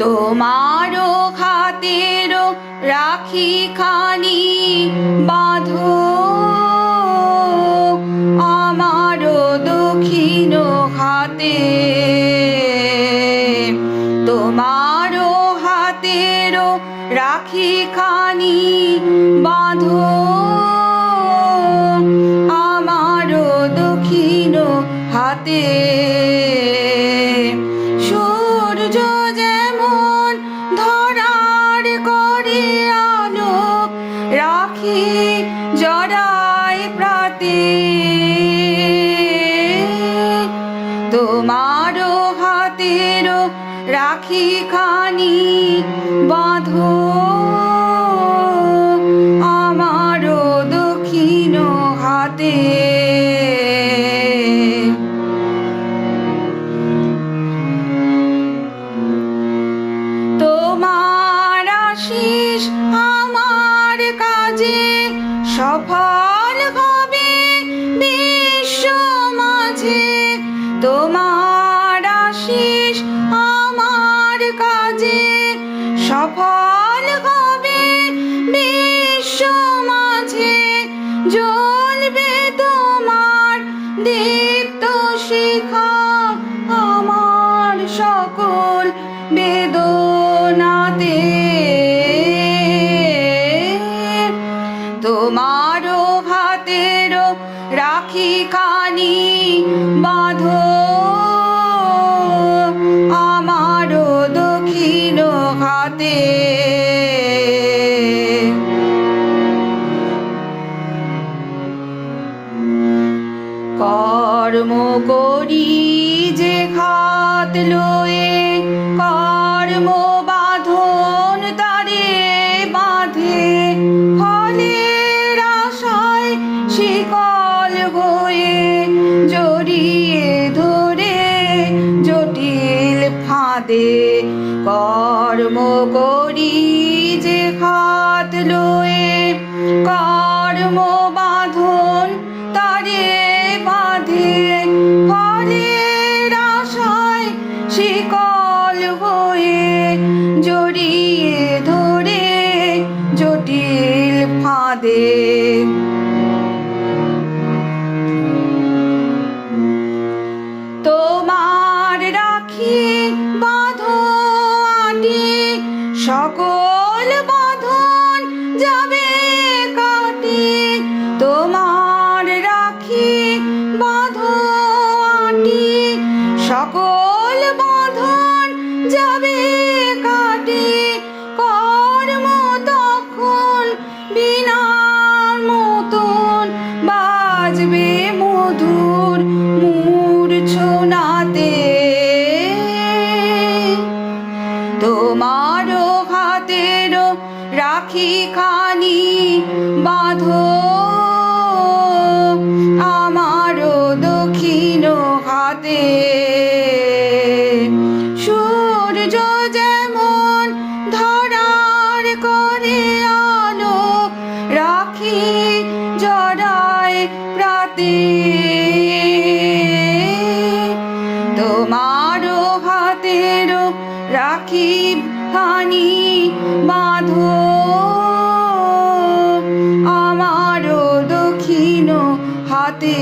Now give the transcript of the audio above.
তোমারও খাতের রাখি খানি বাঁধো। আমারও দক্ষিণ খাতে। তোমারও হাতের রাখি খানি বাঁধো। তোমারও হাতের রাখি খানি বাঁধো। আমারও দক্ষিণ হাতে। তোমার আশিস আমার কাজে সফল সফল হবে বিশ্ব মাঝে। জ্বলবে তোমার দীপ্ত শিখা আমার সকল বেদনাতে। তোমারও হাতের রাখি খানি বাঁধো। হাতে কর্ম করি যে খাত লয়ে কর্ম করি যে খাত লয়ে কর্ম বাঁধন তারে বাঁধে। ফলের আশায় শিকল হয়ে, জড়িয়ে ধরে জটিল ফাঁদে। সকল বাঁধন যাবে কাটি, তোমার রাখি বাঁধো আটি। সকল বাঁধন যাবে কাটি, কর্ম তখন বিনার মতন বাজবে মধুর মূর্ছনাতে। তোমারও হাতের রাখি খানি বাঁধো। আমারও দক্ষিণ হাতে। সূর্য যেমন ধরার করে আলো, রাখি জড়ায় প্রাতে। তোমারও হাতের রাখি খানি বাঁধো। আমারও দক্ষিণ হাতে।